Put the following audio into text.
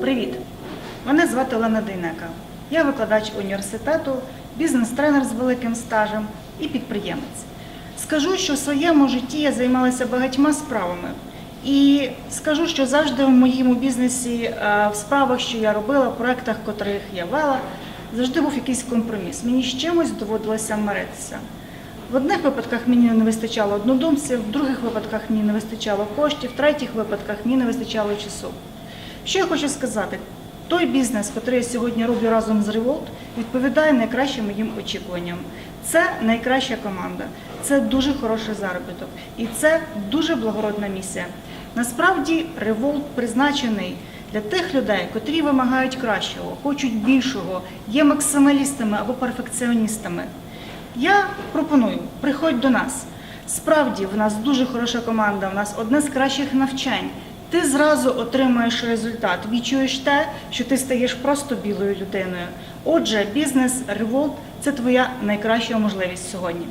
Привіт! Мене звати Олена Дейнека. Я викладач університету, бізнес-тренер з великим стажем і підприємець. Скажу, що в своєму житті я займалася багатьма справами. І скажу, що завжди в моєму бізнесі, е, в справах, що я робила, в проєктах, котрих я вела, завжди був якийсь компроміс. Мені з чимось доводилося миритися. В одних випадках мені не вистачало однодумців, в других випадках мені не вистачало коштів, в третіх випадках мені не вистачало часу. Що я хочу сказати? Той бізнес, який я сьогодні роблю разом з Revolt, відповідає найкращим моїм очікуванням. Це найкраща команда, це дуже хороший заробіток і це дуже благородна місія. Насправді Revolt призначений для тих людей, котрі вимагають кращого, хочуть більшого, є максималістами або перфекціоністами. Я пропоную, приходь до нас. Справді, в нас дуже хороша команда, в нас одне з кращих навчань. Ти зразу отримаєш результат, відчуєш те, що ти стаєш просто білою людиною. Отже, бізнес револт – це твоя найкраща можливість сьогодні.